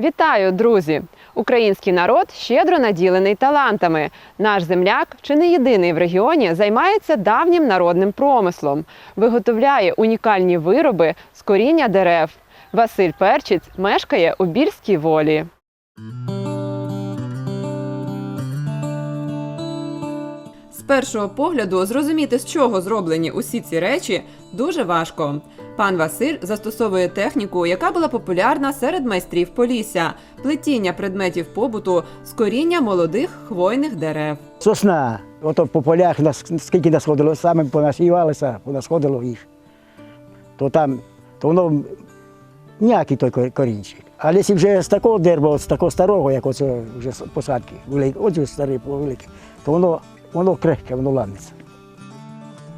Вітаю, друзі! Український народ щедро наділений талантами. Наш земляк, чи не єдиний в регіоні, займається давнім народним промислом, виготовляє унікальні вироби з коріння дерев. Василь Перчиць мешкає у Більській волі. З першого погляду зрозуміти, з чого зроблені усі ці речі, дуже важко. Пан Василь застосовує техніку, яка була популярна серед майстрів Полісся плетіння предметів побуту з коріння молодих хвойних дерев. Сосна. Ото по полях скільки нас ходило, саме понасівалися, понасходило їх. То там, то воно ніякий той корінчик. Але якщо вже з такого дерева, з такого старого, як оце вже посадки, великі, оце старий великий, то воно, воно крихке, воно ламиться.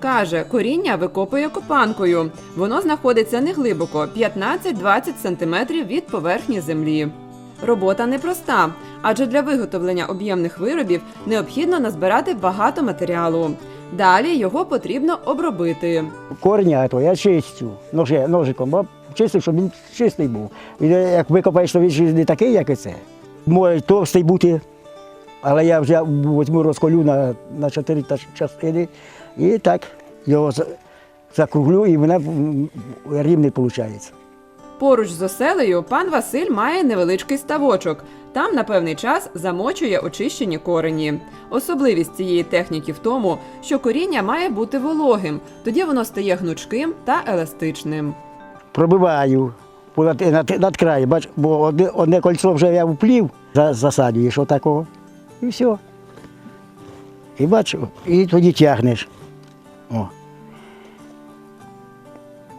Каже, коріння викопує копанкою. Воно знаходиться неглибоко 15-20 см від поверхні землі. Робота непроста, адже для виготовлення об'ємних виробів необхідно назбирати багато матеріалу. Далі його потрібно обробити. Корня, то я чистю ножиком, чистю, щоб він чистий був. І як викопаєш, то він не такий, як і це. Може товстий бути, але я вже візьму розколю на, на чотири частини і так його за- закруглю, і вона м, рівний виходить. Поруч з оселею пан Василь має невеличкий ставочок. Там на певний час замочує очищені корені. Особливість цієї техніки в тому, що коріння має бути вологим, тоді воно стає гнучким та еластичним. Пробиваю над, бач, бо одне, одне кольцо вже я вплів, за- засадюєш отакого, і все. І бачу, і тоді тягнеш. О.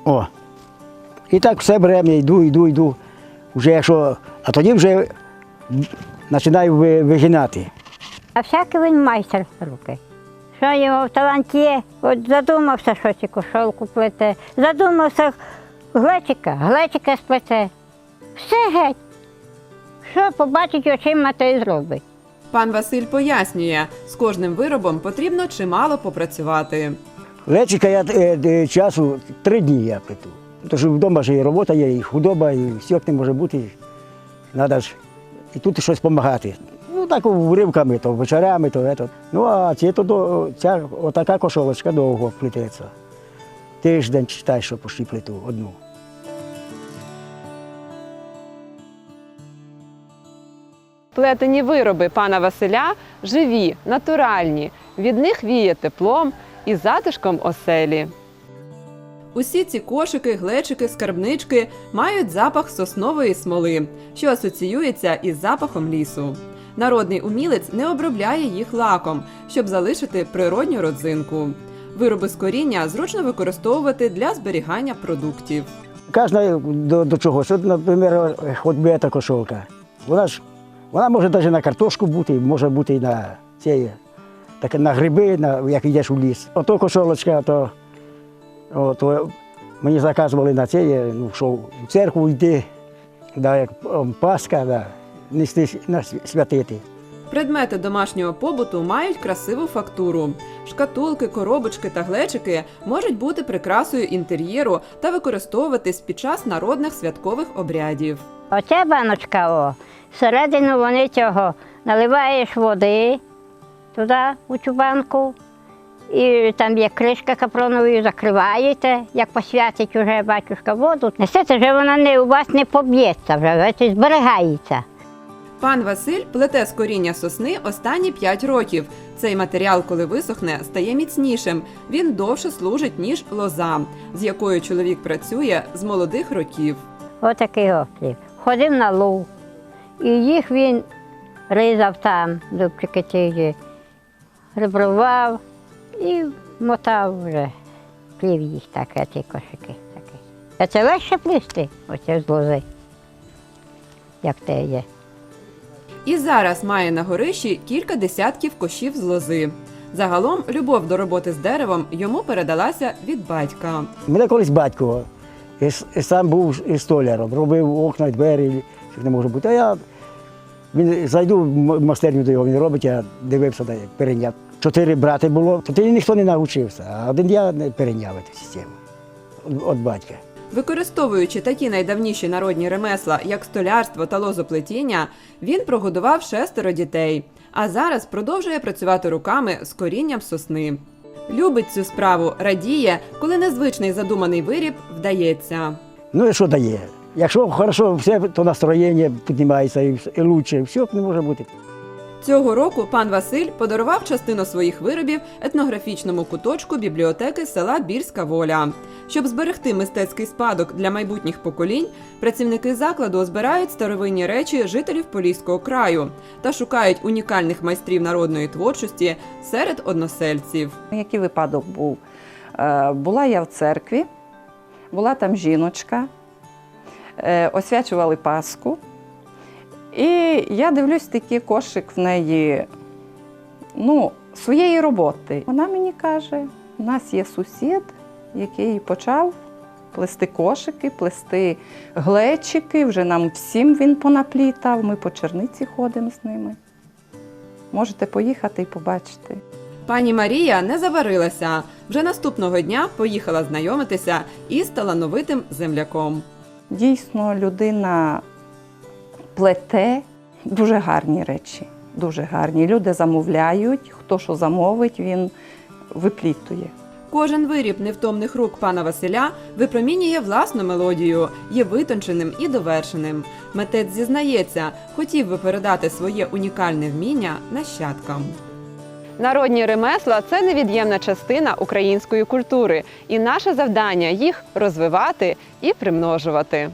О. І так все беремо, йду, йду, йду. Вже якщо, а тоді вже починаю ви- вигинати. А всякий він майстер руки. Що його в таланті є? От задумався, що ці кошолку плете, задумався глечика, глечика сплете. Все геть. Що побачить очима, то і зробить. Пан Василь пояснює, з кожним виробом потрібно чимало попрацювати. Лечика я е, е, часу три дні я плету. Тож вдома ж і робота є, і худоба, і все не може бути. Треба ж і тут щось допомагати. Ну так уривками, то вечорами, то ето. Ну а це то ця отака кошолочка довго плететься. Тиждень читай, що пошли плету одну. Плетені вироби пана Василя живі, натуральні. Від них віє теплом і затишком оселі. Усі ці кошики, глечики, скарбнички мають запах соснової смоли, що асоціюється із запахом лісу. Народний умілець не обробляє їх лаком, щоб залишити природню родзинку. Вироби з коріння зручно використовувати для зберігання продуктів. Кожна до, до чогось. От, наприклад, хоч би ця кошолка. Вона ж вона може навіть на картошку бути, може бути і на ці, так, на гриби, на, як йдеш у ліс. Ото кошолочка, то, о, то мені заказували на це, ну, що в церкву йти, да, як о, Пасха, да, нести на святити. Предмети домашнього побуту мають красиву фактуру. Шкатулки, коробочки та глечики можуть бути прикрасою інтер'єру та використовуватись під час народних святкових обрядів. Оця баночка, о, всередину вони цього наливаєш води туди, у цю банку, і там є кришка капроновою, закриваєте, як посвятить уже батюшка воду. Несете, вже вона не, у вас не поб'ється, вже зберігається. Пан Василь плете з коріння сосни останні 5 років. Цей матеріал, коли висохне, стає міцнішим. Він довше служить, ніж лоза, з якою чоловік працює з молодих років. Отакий оплів. Ходив на луг, і їх він різав там, дубчики ті, ребрував і мотав вже. Плів їх так, а ті кошики. Такі. А це легше плісти, оце з лози, як те є. І зараз має на горищі кілька десятків кошів з лози. Загалом любов до роботи з деревом йому передалася від батька. Мене колись батько і, сам був і столяром, робив окна, двері, не може бути. А я він, зайду в м- майстерню до його, він робить, я дивився, де перейняв. Чотири брати було, то тоді ніхто не навчився, а один я не перейняв цю систему від батька. Використовуючи такі найдавніші народні ремесла, як столярство та лозоплетіння, він прогодував шестеро дітей, а зараз продовжує працювати руками з корінням сосни. Любить цю справу, радіє, коли незвичний задуманий виріб вдається. Ну і що дає? Якщо хорошо все, то настроєння піднімається і, лучше, все не може бути. Цього року пан Василь подарував частину своїх виробів етнографічному куточку бібліотеки села Бірська Воля. Щоб зберегти мистецький спадок для майбутніх поколінь, працівники закладу збирають старовинні речі жителів Поліського краю та шукають унікальних майстрів народної творчості серед односельців. Який випадок був? Е, Була я в церкві, була там жіночка, освячували Пасху. І я дивлюсь такий кошик в неї ну, своєї роботи. Вона мені каже: у нас є сусід, який почав плести кошики, плести глечики. Вже нам всім він понаплітав. Ми по черниці ходимо з ними. Можете поїхати і побачити. Пані Марія не заварилася. Вже наступного дня поїхала знайомитися із талановитим земляком. Дійсно, людина плете дуже гарні речі. Дуже гарні. Люди замовляють, хто що замовить, він виплітує. Кожен виріб невтомних рук пана Василя випромінює власну мелодію, є витонченим і довершеним. Митець зізнається, хотів би передати своє унікальне вміння нащадкам. Народні ремесла це невід'ємна частина української культури, і наше завдання їх розвивати і примножувати.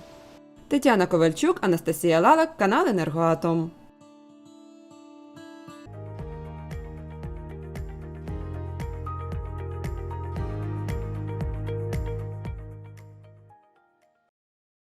Тетяна Ковальчук, Анастасія Лалак, канал Енергоатом.